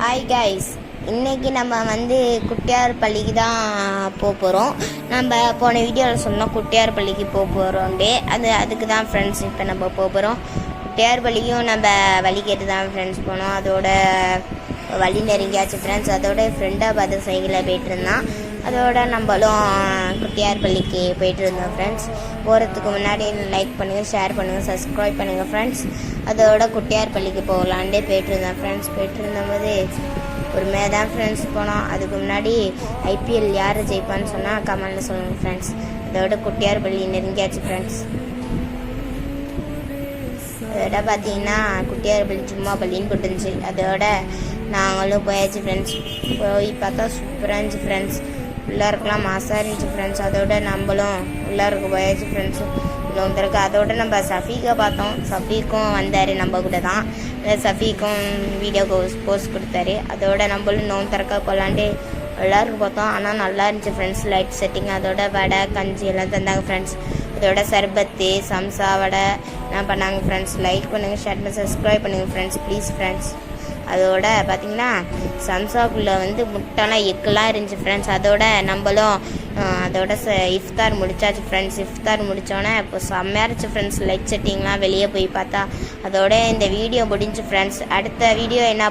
Hi guys இன்றைக்கி நம்ம வந்து குட்டியார் பள்ளிக்கு தான் போக போகிறோம் நம்ம போன வீடியோவில் சொன்னோம் குட்டியார் பள்ளிக்கு போக போகிறோம்டே அது அதுக்கு தான் ஃப்ரெண்ட்ஸ் இப்போ நம்ம போக போகிறோம் குட்டியார் பள்ளியும் நம்ம வழி கேட்டு தான் ஃப்ரெண்ட்ஸ் போனோம். அதோட வழி நெருங்கியாச்சு ஃப்ரெண்ட்ஸ் அதோட ஃப்ரெண்டாக பார்த்து சைக்கிளில் போயிட்டு இருந்தான். அதோட நம்மளும் குட்டியார் பள்ளிக்கு போயிட்டு இருந்தோம் ஃப்ரெண்ட்ஸ் போகிறதுக்கு முன்னாடி லைக் பண்ணுங்கள் ஷேர் பண்ணுங்கள் சப்ஸ்கிரைப் பண்ணுங்கள் ஃப்ரெண்ட்ஸ் அதோட குட்டியார் பள்ளிக்கு போகலான்டே போயிட்டு இருந்தோம் ஃப்ரெண்ட்ஸ் போயிட்டு இருந்தபோது ஒரு தான் ஃப்ரெண்ட்ஸ் போனோம். அதுக்கு முன்னாடி ஐபிஎல் யார் ஜெயிப்பான்னு சொன்னால் கமெண்டில் சொல்லுங்கள் ஃப்ரெண்ட்ஸ் அதோட குட்டியார் பள்ளி நெருங்கியாச்சு ஃப்ரெண்ட்ஸ் அதோட பார்த்தீங்கன்னா குட்டியார் பள்ளி சும்மா பள்ளின்னு போட்டுருந்துச்சு. அதோட நாங்களும் போயாச்சு ஃப்ரெண்ட்ஸ் போய் பார்த்தா சூப்பராக இருந்துச்சு ஃப்ரெண்ட்ஸ் உள்ளாருக்கெல்லாம் மாசாக இருந்துச்சு ஃப்ரெண்ட்ஸ் அதோட நம்மளும் உள்ளாருக்கு போயாச்சு ஃப்ரெண்ட்ஸ் இன்னொரு வந்திருக்கு அதோட நம்ம சஃபீக்கை பார்த்தோம். சஃபீக்கும் வந்தார் நம்ம கூட தான். சஃபீக்கும் வீடியோ போஸ்ட் கொடுத்தாரு. அதோட நம்மளும் நோன் திறக்க கொள்ளாண்டு எல்லாருக்கும் பார்த்தோம். ஆனால் நல்லா இருந்துச்சு ஃப்ரெண்ட்ஸ் லைட் செட்டிங் அதோட வடை கஞ்சி எல்லாம் தந்தாங்க ஃப்ரெண்ட்ஸ் அதோட சர்பத்து சம்சா வடை என்ன பண்ணாங்க ஃப்ரெண்ட்ஸ் லைக் பண்ணுங்கள் ஷேர் பண்ணி சப்ஸ்கிரைப் பண்ணுங்கள் ஃப்ரெண்ட்ஸ் ப்ளீஸ் ஃப்ரெண்ட்ஸ் அதோட பார்த்தீங்கன்னா சம்சாக்குள்ளே வந்து முட்டைலாம் எக்கெல்லாம் இருந்துச்சு ஃப்ரெண்ட்ஸ் அதோட நம்மளும் அதோட ச இஃப்தார் முடிச்சாச்சு ஃப்ரெண்ட்ஸ் இஃப்தார் முடித்தோன்னே இப்போ செம்மையாக இருந்துச்சு ஃப்ரெண்ட்ஸ் லைட் செட்டிங்லாம் வெளியே போய் பார்த்தா அதோட இந்த வீடியோ முடிஞ்சு ஃப்ரெண்ட்ஸ் அடுத்த வீடியோ என்ன